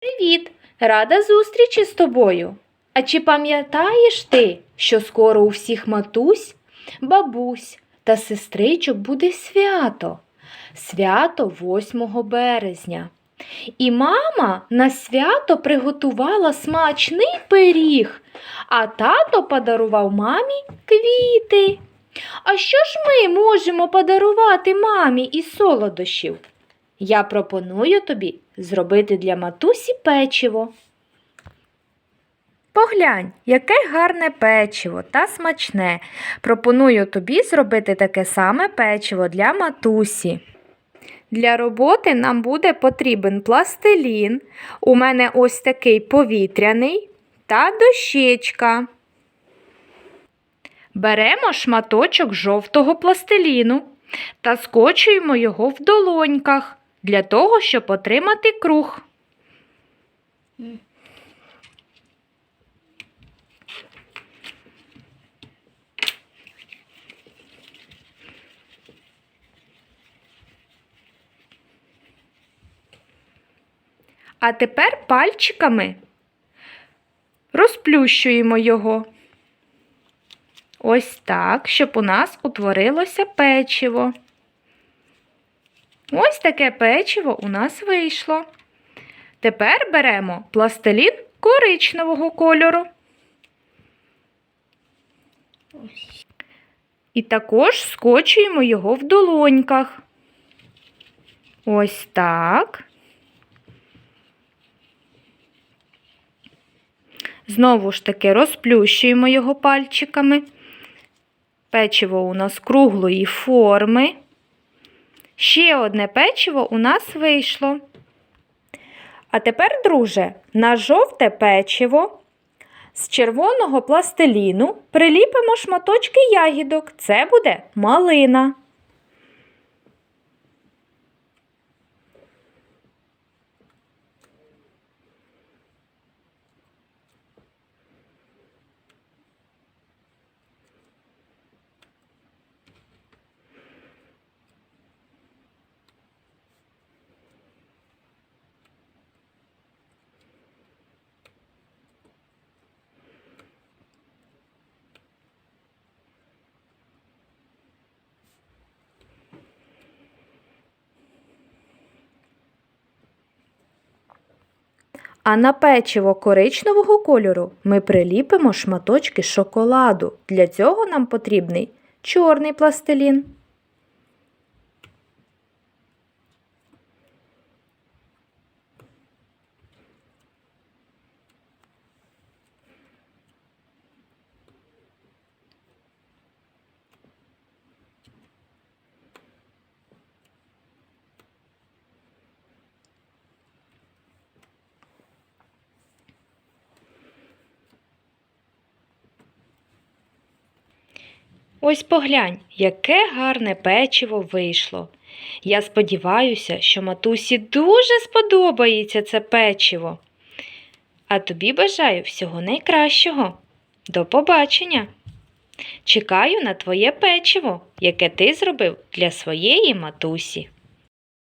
Привіт! Рада зустрічі з тобою. А чи пам'ятаєш ти, що скоро у всіх матусь, бабусь та сестричок буде свято? Свято 8 березня. І мама на свято приготувала смачний пиріг, а тато подарував мамі квіти. А що ж ми можемо подарувати мамі із солодощів? Я пропоную тобі зробити для матусі печиво. Поглянь, яке гарне печиво та смачне. Пропоную тобі зробити таке саме печиво для матусі. Для роботи нам буде потрібен пластилін. У мене ось такий повітряний та дощечка. Беремо шматочок жовтого пластиліну та скочуємо його в долоньках для того, щоб отримати круг. А тепер пальчиками розплющуємо його. Ось так, щоб у нас утворилося печиво. Ось таке печиво у нас вийшло. Тепер беремо пластилін коричневого кольору. І також скочуємо його в долоньках. Ось так. Знову ж таки розплющуємо його пальчиками. Печиво у нас круглої форми. Ще одне печиво у нас вийшло. А тепер, друже, на жовте печиво з червоного пластиліну приліпимо шматочки ягідок. Це буде малина. А на печиво коричневого кольору ми приліпимо шматочки шоколаду. Для цього нам потрібний чорний пластилін. Ось поглянь, яке гарне печиво вийшло. Я сподіваюся, що матусі дуже сподобається це печиво. А тобі бажаю всього найкращого. До побачення! Чекаю на твоє печиво, яке ти зробив для своєї матусі.